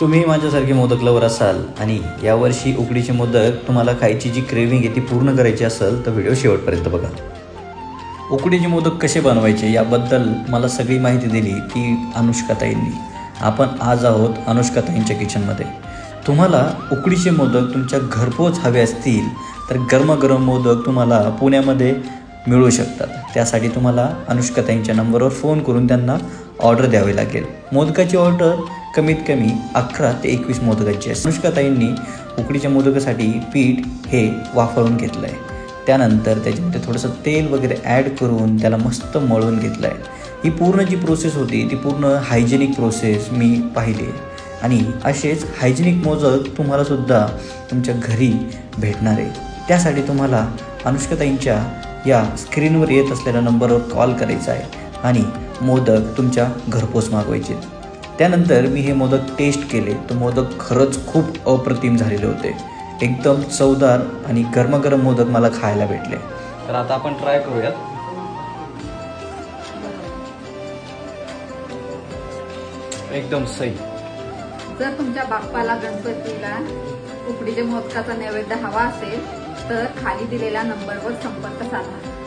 तुम्ही माझ्यासारखे मोदक लवर असाल आणि यावर्षी उकडीचे मोदक तुम्हाला खायची जी क्रेविंग आहे ती पूर्ण करायची असेल तर व्हिडिओ शेवटपर्यंत बघा. उकडीचे मोदक कसे बनवायचे याबद्दल मला सगळी माहिती दिली ती अनुष्काताईंनी. आपण आज आहोत अनुष्काताईंच्या किचनमध्ये तुम्हाला उकडीचे मोदक तुमच्या घरपोच हवे असतील तर गरमागरम मोदक तुम्हाला पुण्यामध्ये मिळू शकतात. त्यासाठी तुम्हाला अनुष्काताईंच्या नंबरवर फोन करून त्यांना ऑर्डर द्यावी लागेल. मोदकाची ऑर्डर कमीत कमी अकरा ते एकवीस मोदकाची असते. अनुष्काताईंनी उकडीच्या मोदकासाठी पीठ हे वाफळून घेतलं आहे त्यानंतर त्याच्यामध्ये थोडंसं तेल वगैरे ॲड करून त्याला मस्त मळून घेतलं आहे ही पूर्ण जी प्रोसेस होती ती पूर्ण हायजेनिक प्रोसेस मी पाहिली आहे. आणि असेच हायजेनिक मोदक तुम्हालासुद्धा तुमच्या घरी भेटणार आहे. त्यासाठी तुम्हाला अनुष्काताईंच्या या स्क्रीनवर येत असलेल्या नंबरवर कॉल करायचा आहे. आणि मोदक तुमच्या घरपोच मागवायचे त्यानंतर मी हे मोदक टेस्ट केले. तर मोदक खरंच खूप अप्रतिम झालेले होते. एकदम चवदार आणि गरमागरम मोदक मला खायला भेटले. तर आता आपण ट्राय करूयात. एकदम सही. जर तुमच्या बाप्पाला गणपतीला उकडीच्या मोदकाचा नैवेद्य हवा असेल तर खाली दिलेल्या नंबरवर संपर्क साधा.